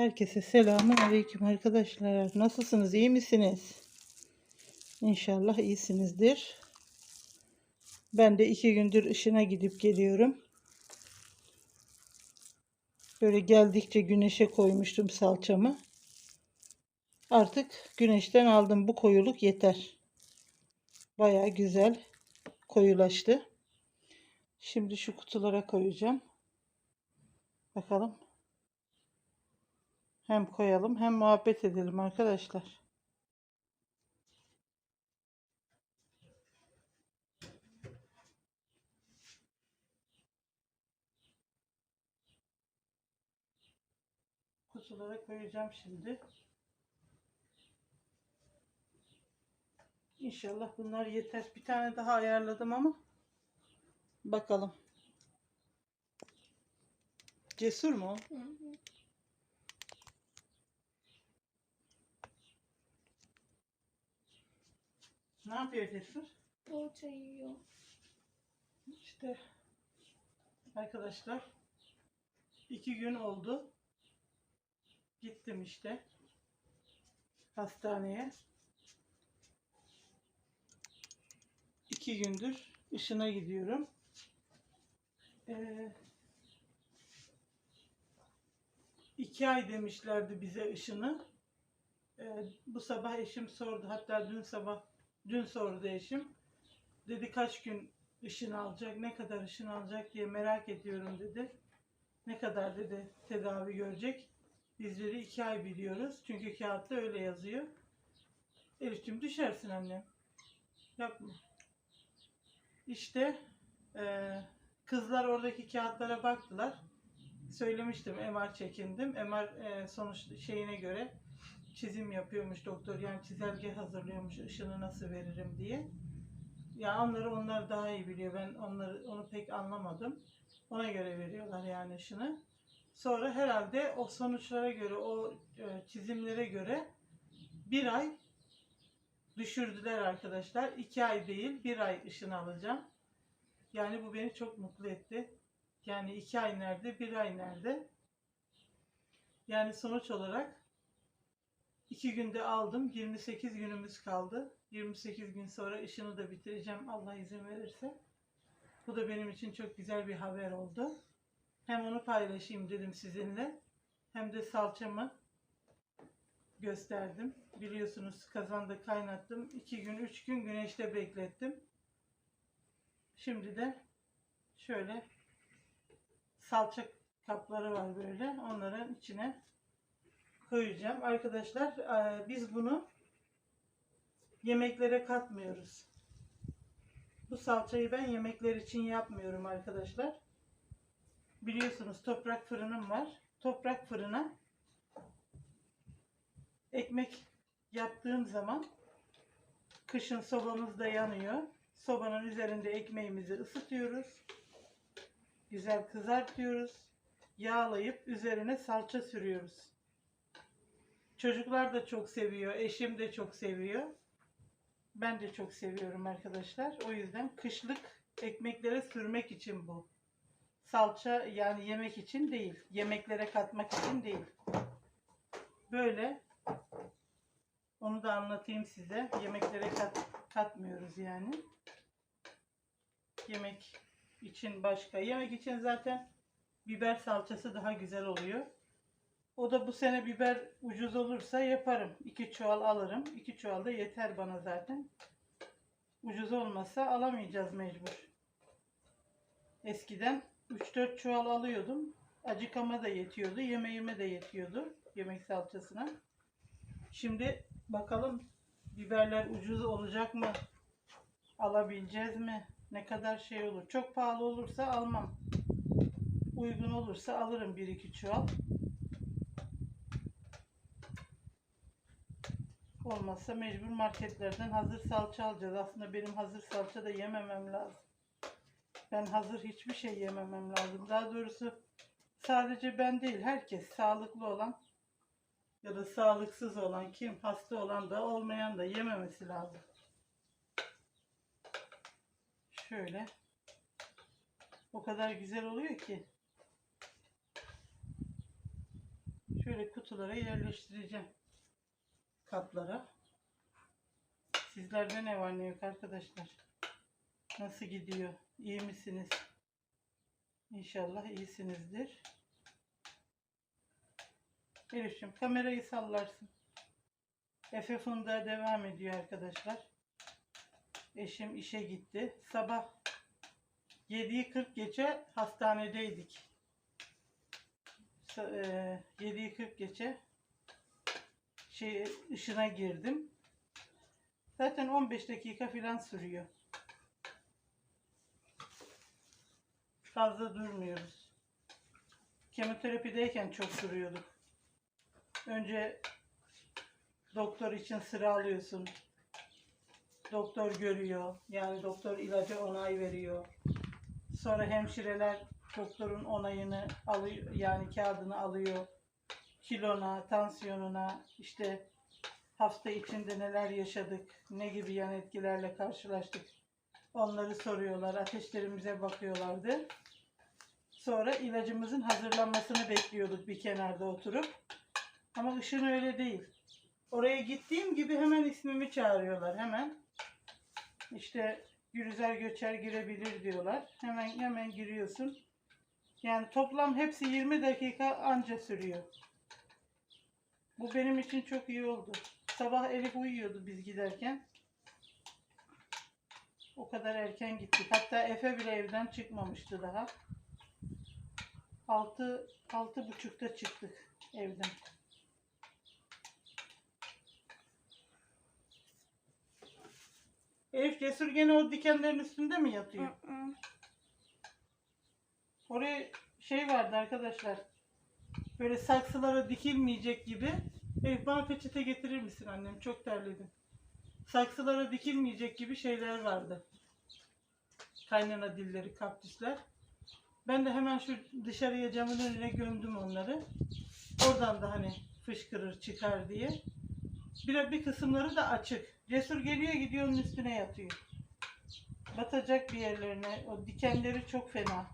Herkese selamun aleyküm arkadaşlar. Nasılsınız? iyi misiniz? İnşallah iyisinizdir. Ben de iki gündür ışına gidip geliyorum. Böyle geldikçe güneşe koymuştum salçamı. Artık güneşten aldım. Bu koyuluk yeter. Baya güzel koyulaştı. Şimdi şu kutulara koyacağım. Bakalım. Hem koyalım hem muhabbet edelim arkadaşlar. Kutulara koyacağım şimdi. İnşallah bunlar yeter. Bir tane daha ayarladım ama bakalım. Cesur mu? o? Ne yapıyor Cesur? Poğaça yiyor. İşte arkadaşlar iki gün oldu. Gittim işte hastaneye. İki gündür ışına gidiyorum. Ee, iki ay demişlerdi bize ışını. Ee, bu sabah eşim sordu. Hatta dün sabah dün sordu eşim. Dedi kaç gün ışın alacak, ne kadar ışın alacak diye merak ediyorum dedi. Ne kadar dedi tedavi görecek. Bizleri iki ay biliyoruz. Çünkü kağıtta öyle yazıyor. Elif'cim düşersin annem. Yapma. İşte eee, kızlar oradaki kağıtlara baktılar. Söylemiştim MR çekindim. MR eee, sonuç şeyine göre çizim yapıyormuş doktor. Yani çizelge hazırlıyormuş ışını nasıl veririm diye. Ya onları onlar daha iyi biliyor. Ben onları onu pek anlamadım. Ona göre veriyorlar yani ışını. Sonra herhalde o sonuçlara göre, o e, çizimlere göre bir ay düşürdüler arkadaşlar. İki ay değil, bir ay ışın alacağım. Yani bu beni çok mutlu etti. Yani iki ay nerede, bir ay nerede? Yani sonuç olarak iki günde aldım. 28 günümüz kaldı. 28 gün sonra işini de bitireceğim Allah izin verirse. Bu da benim için çok güzel bir haber oldu. Hem onu paylaşayım dedim sizinle. Hem de salçamı gösterdim. Biliyorsunuz kazanda kaynattım. 2 gün, 3 gün güneşte beklettim. Şimdi de şöyle salça kapları var böyle. Onların içine koyacağım. Arkadaşlar eee, biz bunu yemeklere katmıyoruz. Bu salçayı ben yemekler için yapmıyorum arkadaşlar. Biliyorsunuz toprak fırınım var. Toprak fırına ekmek yaptığım zaman kışın sobamız da yanıyor. Sobanın üzerinde ekmeğimizi ısıtıyoruz. Güzel kızartıyoruz. Yağlayıp üzerine salça sürüyoruz. Çocuklar da çok seviyor. Eşim de çok seviyor. Ben de çok seviyorum arkadaşlar. O yüzden kışlık ekmeklere sürmek için bu. Salça yani yemek için değil. Yemeklere katmak için değil. Böyle onu da anlatayım size. Yemeklere kat, katmıyoruz yani. Yemek için başka. Yemek için zaten biber salçası daha güzel oluyor. O da bu sene biber ucuz olursa yaparım. İki çuval alırım. İki çuval da yeter bana zaten. Ucuz olmasa alamayacağız mecbur. Eskiden 3-4 çuval alıyordum. Acıkama da yetiyordu. Yemeğime de yetiyordu. Yemek salçasına. Şimdi bakalım biberler ucuz olacak mı? Alabileceğiz mi? Ne kadar şey olur? Çok pahalı olursa almam. Uygun olursa alırım 1-2 çuval. Olmazsa mecbur marketlerden hazır salça alacağız. Aslında benim hazır salça da yememem lazım. Ben hazır hiçbir şey yememem lazım. Daha doğrusu sadece ben değil herkes sağlıklı olan ya da sağlıksız olan kim hasta olan da olmayan da yememesi lazım. Şöyle. O kadar güzel oluyor ki. Şöyle kutulara yerleştireceğim. Kaplara. Sizlerde ne var ne yok arkadaşlar? Nasıl gidiyor? İyi misiniz? İnşallah iyisinizdir. Elif'ciğim kamerayı sallarsın. Efe Funda devam ediyor arkadaşlar. Eşim işe gitti. Sabah 7'yi 40 geçe hastanedeydik. Sa- eee, 7'yi 40 geçe şey ışına girdim. Zaten 15 dakika falan sürüyor. Fazla durmuyoruz. Kemoterapideyken çok duruyorduk. Önce doktor için sıra alıyorsun. Doktor görüyor. Yani doktor ilacı onay veriyor. Sonra hemşireler doktorun onayını alıyor. Yani kağıdını alıyor. Kilona, tansiyonuna, işte hafta içinde neler yaşadık, ne gibi yan etkilerle karşılaştık. Onları soruyorlar. Ateşlerimize bakıyorlardı. Sonra ilacımızın hazırlanmasını bekliyorduk bir kenarda oturup. Ama ışın öyle değil. Oraya gittiğim gibi hemen ismimi çağırıyorlar. Hemen işte Gülüzer Göçer girebilir diyorlar. Hemen hemen giriyorsun. Yani toplam hepsi 20 dakika anca sürüyor. Bu benim için çok iyi oldu. Sabah Elif uyuyordu biz giderken. O kadar erken gittik. Hatta Efe bile evden çıkmamıştı daha. Altı, altı buçukta çıktık evden. Elif Cesur gene o dikenlerin üstünde mi yatıyor? Oraya şey vardı arkadaşlar. Böyle saksılara dikilmeyecek gibi. Elif bana peçete getirir misin annem? Çok terledim. Saksılara dikilmeyecek gibi şeyler vardı. Kaynana dilleri, kaktüsler. Ben de hemen şu dışarıya camın önüne gömdüm onları. Oradan da hani fışkırır çıkar diye. Bir, bir kısımları da açık. Cesur geliyor gidiyor onun üstüne yatıyor. Batacak bir yerlerine. O dikenleri çok fena.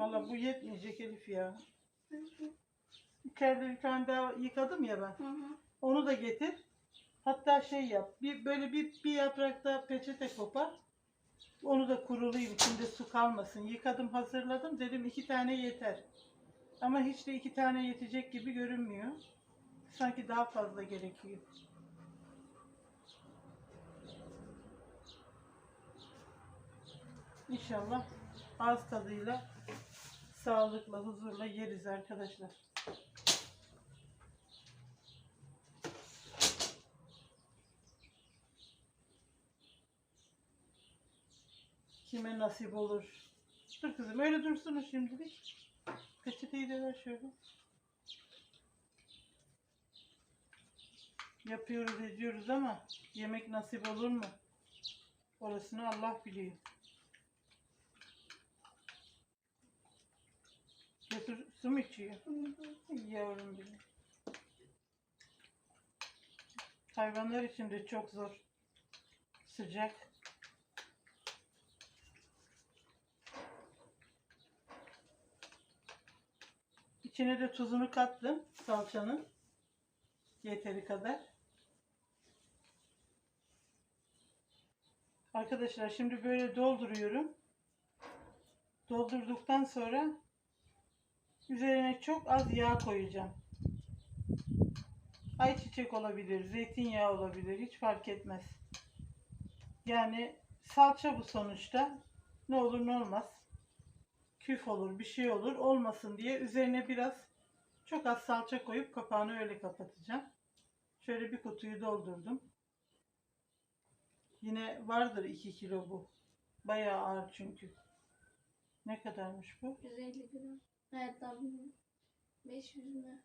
Valla bu yetmeyecek Elif ya. İçeride bir tane daha yıkadım ya ben. Onu da getir. Hatta şey yap. Bir böyle bir bir yaprakta peçete kopar. Onu da kurulayım. içinde su kalmasın. Yıkadım, hazırladım. Dedim iki tane yeter. Ama hiç de iki tane yetecek gibi görünmüyor. Sanki daha fazla gerekiyor. İnşallah ağız tadıyla sağlıkla, huzurla yeriz arkadaşlar. Kime nasip olur. Dur kızım öyle dursun şimdilik. Peçeteyi de ver şöyle. Yapıyoruz ediyoruz ama yemek nasip olur mu? Orasını Allah biliyor. Su mu içiyor? Yavrum benim. Hayvanlar için de çok zor. Sıcak. İçine de tuzunu kattım salçanın. Yeteri kadar. Arkadaşlar şimdi böyle dolduruyorum. Doldurduktan sonra üzerine çok az yağ koyacağım. Ayçiçek olabilir, zeytinyağı olabilir, hiç fark etmez. Yani salça bu sonuçta. Ne olur ne olmaz. Küf olur, bir şey olur. Olmasın diye üzerine biraz çok az salça koyup kapağını öyle kapatacağım. Şöyle bir kutuyu doldurdum. Yine vardır 2 kilo bu. Bayağı ağır çünkü. Ne kadarmış bu? 150 gram. Hayattan 500 mü?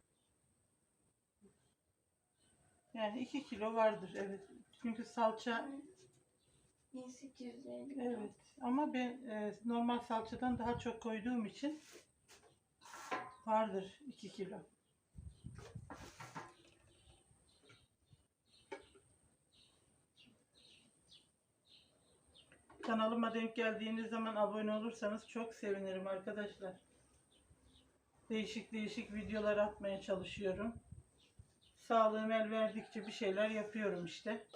Yani 2 kilo vardır evet. Çünkü salça 1850 gram. evet ama ben e, normal salçadan daha çok koyduğum için vardır 2 kilo. Kanalıma denk geldiğiniz zaman abone olursanız çok sevinirim arkadaşlar. Değişik değişik videolar atmaya çalışıyorum. Sağlığım el verdikçe bir şeyler yapıyorum işte.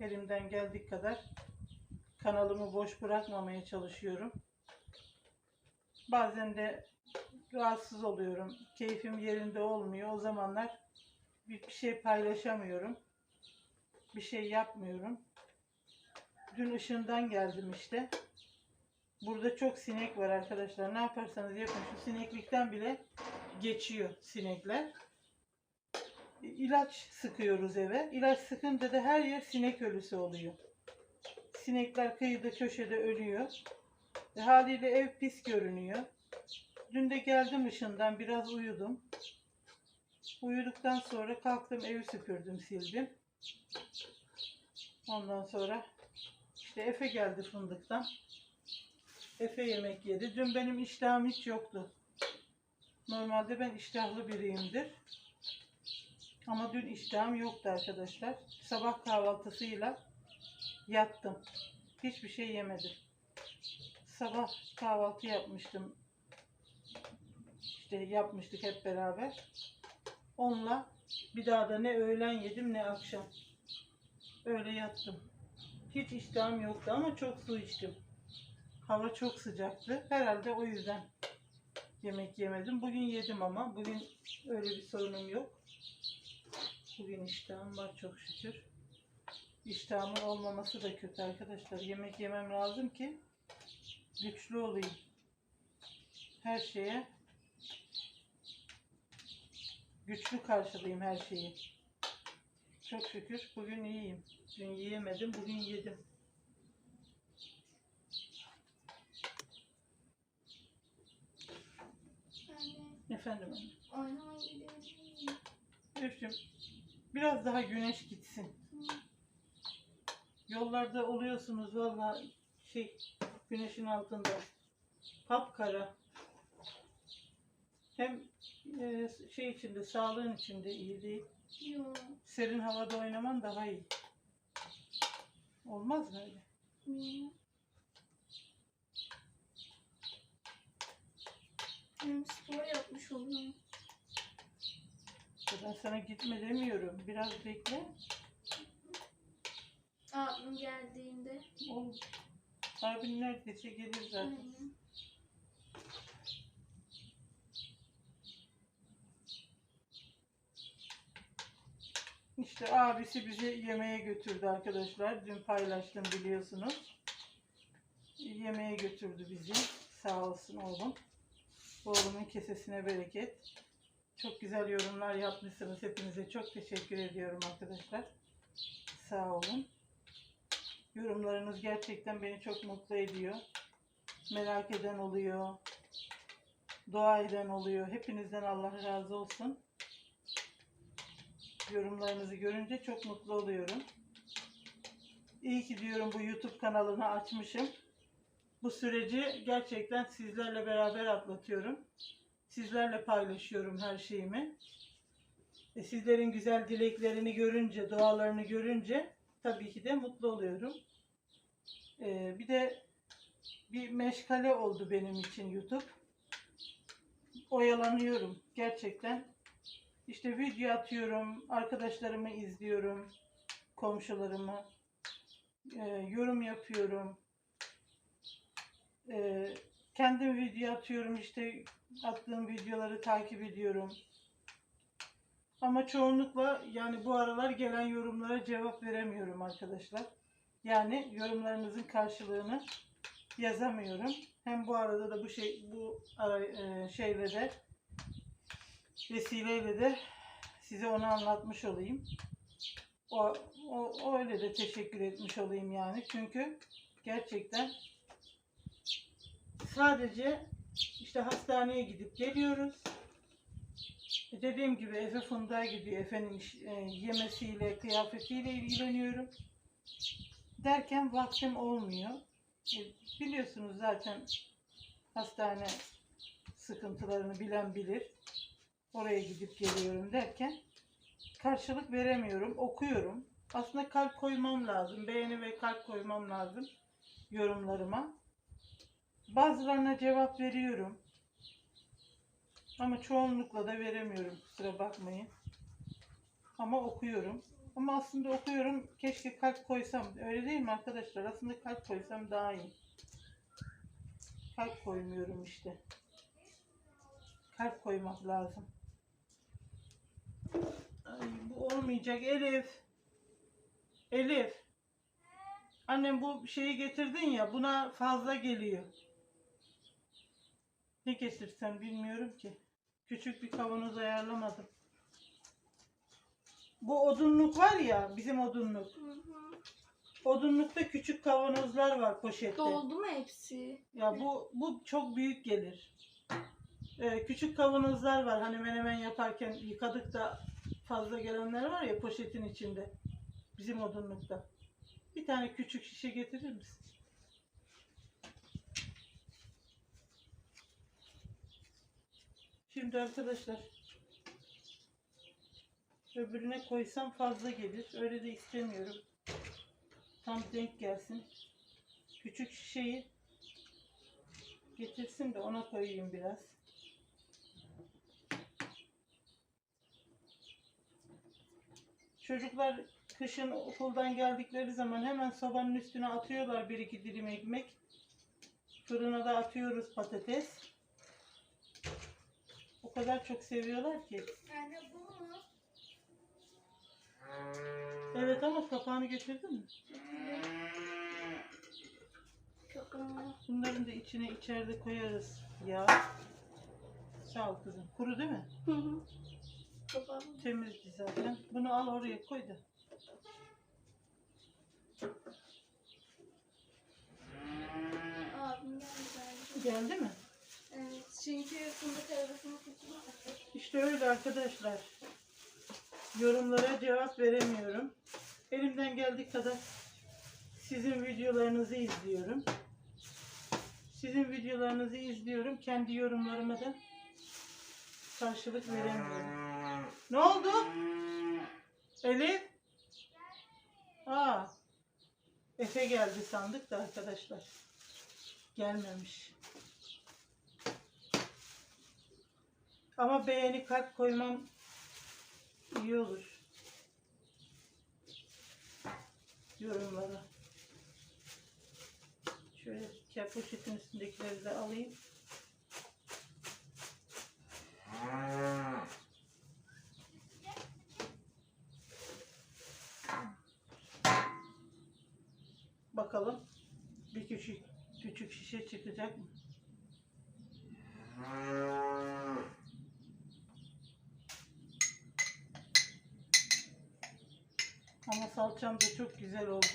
Elimden geldiği kadar kanalımı boş bırakmamaya çalışıyorum. Bazen de rahatsız oluyorum. Keyfim yerinde olmuyor. O zamanlar bir şey paylaşamıyorum. Bir şey yapmıyorum. Dün ışığından geldim işte. Burada çok sinek var arkadaşlar. Ne yaparsanız yapın şu sineklikten bile geçiyor sinekler. İlaç sıkıyoruz eve. İlaç sıkınca da her yer sinek ölüsü oluyor. Sinekler kıyıda köşede ölüyor. E, haliyle ev pis görünüyor. Dün de geldim ışından biraz uyudum. Uyuduktan sonra kalktım evi süpürdüm sildim. Ondan sonra işte Efe geldi fındıktan. Efe yemek yedi. Dün benim iştahım hiç yoktu. Normalde ben iştahlı biriyimdir. Ama dün iştahım yoktu arkadaşlar. Sabah kahvaltısıyla yattım. Hiçbir şey yemedim. Sabah kahvaltı yapmıştım. İşte yapmıştık hep beraber. Onunla bir daha da ne öğlen yedim ne akşam. Öyle yattım. Hiç iştahım yoktu ama çok su içtim. Hava çok sıcaktı. Herhalde o yüzden yemek yemedim. Bugün yedim ama bugün öyle bir sorunum yok. Bugün iştahım var çok şükür. İştahımın olmaması da kötü arkadaşlar. Yemek yemem lazım ki güçlü olayım. Her şeye güçlü karşılayayım her şeyi. Çok şükür bugün iyiyim. Dün yiyemedim, bugün yedim. Anne, Efendim anne. oynamaya gidebilir miyim? Öptüm. Biraz daha güneş gitsin. Yollarda oluyorsunuz valla şey güneşin altında. Kapkara. Hem e, şey içinde sağlığın içinde iyi değil. Yok. Serin havada oynaman daha iyi. Olmaz mı öyle? Niye? Hem spor yapmış olurum. Ben sana gitme demiyorum. Biraz bekle. Abim geldiğinde. Ol. Abin neredeyse gelir zaten. Aynen. İşte abisi bizi yemeğe götürdü arkadaşlar. Dün paylaştım biliyorsunuz. Yemeğe götürdü bizi. Sağ olsun oğlum. Oğlumun kesesine bereket. Çok güzel yorumlar yapmışsınız. Hepinize çok teşekkür ediyorum arkadaşlar. Sağ olun. Yorumlarınız gerçekten beni çok mutlu ediyor. Merak eden oluyor. Dua eden oluyor. Hepinizden Allah razı olsun yorumlarınızı görünce çok mutlu oluyorum. İyi ki diyorum bu YouTube kanalını açmışım. Bu süreci gerçekten sizlerle beraber atlatıyorum. Sizlerle paylaşıyorum her şeyimi. E sizlerin güzel dileklerini görünce, dualarını görünce tabii ki de mutlu oluyorum. E, bir de bir meşgale oldu benim için YouTube. Oyalanıyorum gerçekten. İşte video atıyorum, arkadaşlarımı izliyorum, komşularımı, e, yorum yapıyorum. E, kendim video atıyorum, işte attığım videoları takip ediyorum. Ama çoğunlukla yani bu aralar gelen yorumlara cevap veremiyorum arkadaşlar. Yani yorumlarınızın karşılığını yazamıyorum. Hem bu arada da bu şey bu ara, e, şeyle de vesileyle de size onu anlatmış olayım. O, o, o öyle de teşekkür etmiş olayım yani. Çünkü gerçekten sadece işte hastaneye gidip geliyoruz. E Dediğim gibi Efe Funda gibi Efe'nin iş- e, yemesiyle, kıyafetiyle ilgileniyorum. Derken vaktim olmuyor. E, biliyorsunuz zaten hastane sıkıntılarını bilen bilir oraya gidip geliyorum derken karşılık veremiyorum. Okuyorum. Aslında kalp koymam lazım. Beğeni ve kalp koymam lazım yorumlarıma. Bazılarına cevap veriyorum. Ama çoğunlukla da veremiyorum. Kusura bakmayın. Ama okuyorum. Ama aslında okuyorum. Keşke kalp koysam. Öyle değil mi arkadaşlar? Aslında kalp koysam daha iyi. Kalp koymuyorum işte. Kalp koymak lazım. Ay, bu olmayacak Elif. Elif. Annem bu şeyi getirdin ya buna fazla geliyor. Ne getirsem bilmiyorum ki. Küçük bir kavanoz ayarlamadım. Bu odunluk var ya bizim odunluk. Hı hı. Odunlukta küçük kavanozlar var poşette. Doldu mu hepsi? Ya bu bu çok büyük gelir. Ee, küçük kavanozlar var. Hani menemen yaparken yıkadık da fazla gelenler var ya poşetin içinde. Bizim odunlukta. Bir tane küçük şişe getirir misin? Şimdi arkadaşlar öbürüne koysam fazla gelir. Öyle de istemiyorum. Tam denk gelsin. Küçük şişeyi getirsin de ona koyayım biraz. Çocuklar kışın okuldan geldikleri zaman hemen sobanın üstüne atıyorlar bir iki dilim ekmek. Fırına da atıyoruz patates. O kadar çok seviyorlar ki. Yani bu mu? Evet ama kapağını getirdin mi? Çok. Bunların da içine içeride koyarız ya. Sağ ol kızım. Kuru değil mi? Hı hı. Temizdi zaten. Bunu al oraya koy da. Abim geldi. Geldi mi? Evet. Çünkü fındık arabasını kaçırdı. İşte öyle arkadaşlar. Yorumlara cevap veremiyorum. Elimden geldiği kadar sizin videolarınızı izliyorum. Sizin videolarınızı izliyorum. Kendi yorumlarıma da karşılık veremiyorum. Ne oldu? Elif? Aa. Efe geldi sandık da arkadaşlar. Gelmemiş. Ama beğeni kalp koymam iyi olur. Yorumlara. Şöyle poşetin üstündekileri de alayım. Bakalım bir küçük küçük şişe çıkacak mı? Ama salçam da çok güzel oldu.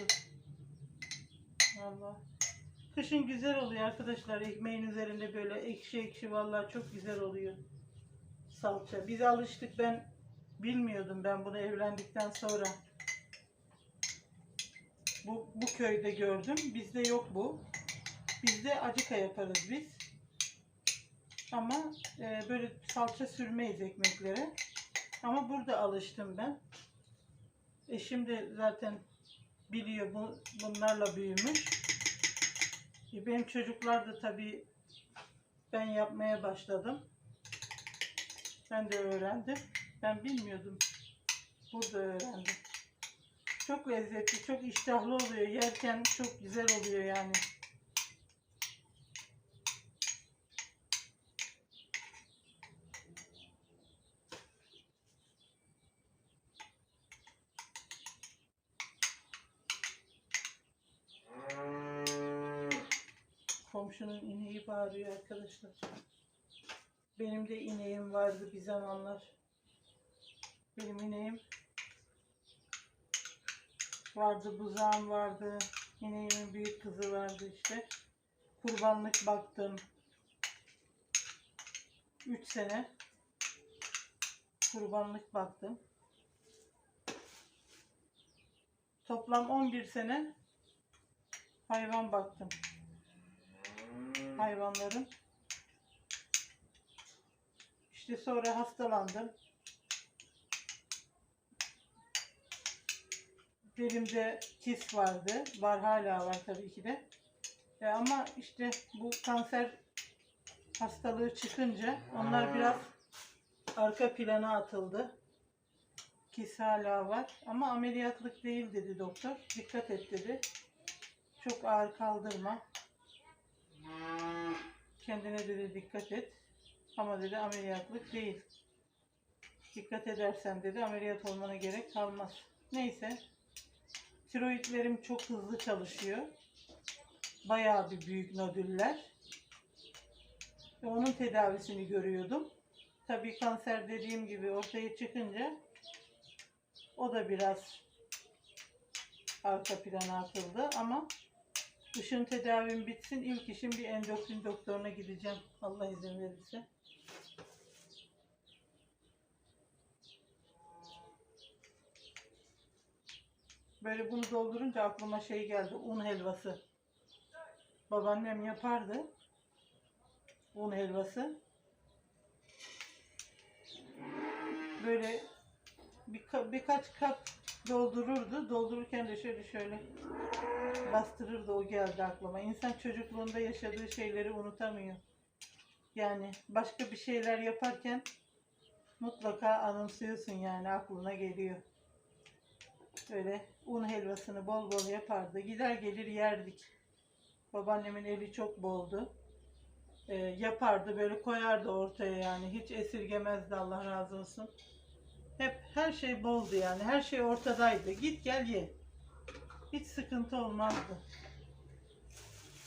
Vallahi. Kışın güzel oluyor arkadaşlar. Ekmeğin üzerinde böyle ekşi ekşi vallahi çok güzel oluyor. Salça. Biz alıştık ben bilmiyordum ben bunu evlendikten sonra. Bu, bu köyde gördüm. Bizde yok bu. Bizde acıka yaparız biz. Ama e, böyle salça sürmeyiz ekmeklere. Ama burada alıştım ben. Eşim de zaten biliyor bu, bunlarla büyümüş. E, benim çocuklar da tabii ben yapmaya başladım. Ben de öğrendim. Ben bilmiyordum. Burada öğrendim. Çok lezzetli, çok iştahlı oluyor. Yerken çok güzel oluyor yani. Komşunun ineği bağırıyor arkadaşlar. Benim de ineğim vardı bir zamanlar. Benim ineğim vardı, buzağım vardı. İneğimin büyük kızı vardı işte. Kurbanlık baktım. 3 sene kurbanlık baktım. Toplam 11 sene hayvan baktım. Hayvanların. İşte sonra hastalandım. Derimde kis vardı. Var hala var tabii ki de. E, ama işte bu kanser hastalığı çıkınca onlar biraz arka plana atıldı. Kis hala var ama ameliyatlık değil dedi doktor. Dikkat et dedi. Çok ağır kaldırma. Kendine dedi dikkat et. Ama dedi ameliyatlık değil. Dikkat edersen dedi ameliyat olmana gerek kalmaz. Neyse. Tiroidlerim çok hızlı çalışıyor. Bayağı bir büyük nodüller. Ve onun tedavisini görüyordum. Tabii kanser dediğim gibi ortaya çıkınca o da biraz arka plana atıldı ama ışın tedavim bitsin ilk işim bir endokrin doktoruna gideceğim Allah izin verirse. Böyle bunu doldurunca aklıma şey geldi un helvası. Babaannem yapardı. Un helvası. Böyle bir, ka- birkaç kap doldururdu. Doldururken de şöyle şöyle bastırırdı o geldi aklıma. İnsan çocukluğunda yaşadığı şeyleri unutamıyor. Yani başka bir şeyler yaparken mutlaka anımsıyorsun yani aklına geliyor. Böyle un helvasını bol bol yapardı. Gider gelir yerdik. Babaannemin eli çok boldu. Ee, yapardı böyle koyardı ortaya yani. Hiç esirgemezdi Allah razı olsun. Hep her şey boldu yani. Her şey ortadaydı. Git gel ye. Hiç sıkıntı olmazdı.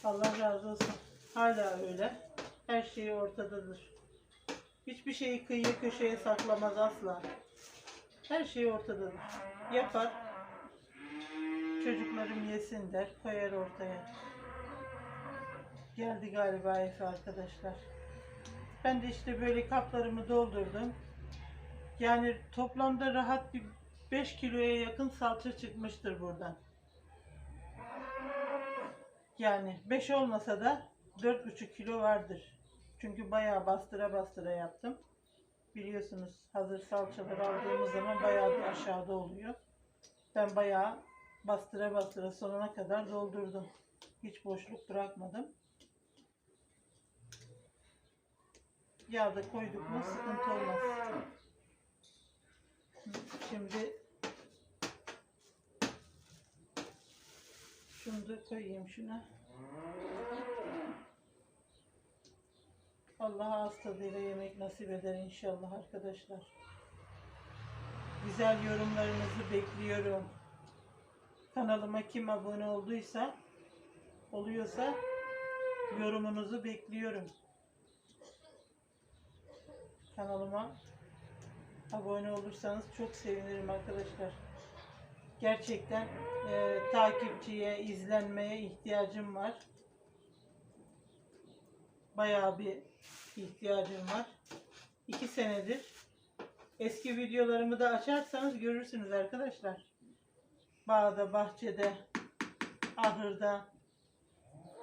Allah razı olsun. Hala öyle. Her şey ortadadır. Hiçbir şeyi kıyıya köşeye saklamaz asla. Her şey ortadadır. Yapar. Çocuklarım yesin der. Koyar ortaya. Geldi galiba Efe arkadaşlar. Ben de işte böyle kaplarımı doldurdum. Yani toplamda rahat bir 5 kiloya yakın salça çıkmıştır buradan. Yani 5 olmasa da 4,5 kilo vardır. Çünkü bayağı bastıra bastıra yaptım. Biliyorsunuz hazır salçaları aldığımız zaman bayağı bir aşağıda oluyor. Ben bayağı bastıra bastıra sonuna kadar doldurdum. Hiç boşluk bırakmadım. Yağ da koyduk mu sıkıntı olmaz. Şimdi şunu da koyayım şuna. Allah ağız tadıyla yemek nasip eder inşallah arkadaşlar. Güzel yorumlarınızı bekliyorum. Kanalıma kim abone olduysa, oluyorsa yorumunuzu bekliyorum. Kanalıma abone olursanız çok sevinirim arkadaşlar. Gerçekten e, takipçiye, izlenmeye ihtiyacım var. Bayağı bir ihtiyacım var. İki senedir. Eski videolarımı da açarsanız görürsünüz arkadaşlar. Bağda, bahçede, ahırda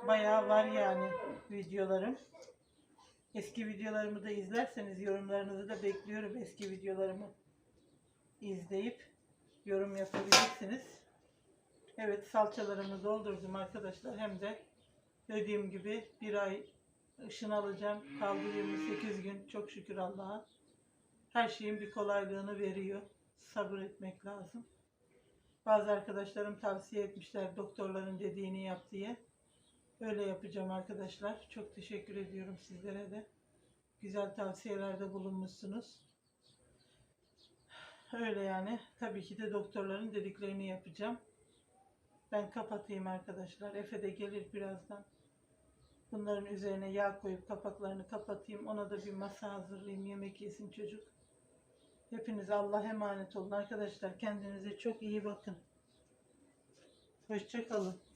bayağı var yani videolarım. Eski videolarımı da izlerseniz yorumlarınızı da bekliyorum eski videolarımı izleyip yorum yapabilirsiniz. Evet salçalarımı doldurdum arkadaşlar. Hem de dediğim gibi bir ay ışın alacağım. Kaldı 28 gün. Çok şükür Allah'a. Her şeyin bir kolaylığını veriyor. Sabır etmek lazım. Bazı arkadaşlarım tavsiye etmişler doktorların dediğini yap diye. Öyle yapacağım arkadaşlar. Çok teşekkür ediyorum sizlere de. Güzel tavsiyelerde bulunmuşsunuz. Öyle yani. Tabii ki de doktorların dediklerini yapacağım. Ben kapatayım arkadaşlar. Efe de gelir birazdan. Bunların üzerine yağ koyup kapaklarını kapatayım. Ona da bir masa hazırlayayım. Yemek yesin çocuk. Hepinize Allah emanet olun arkadaşlar. Kendinize çok iyi bakın. Hoşçakalın.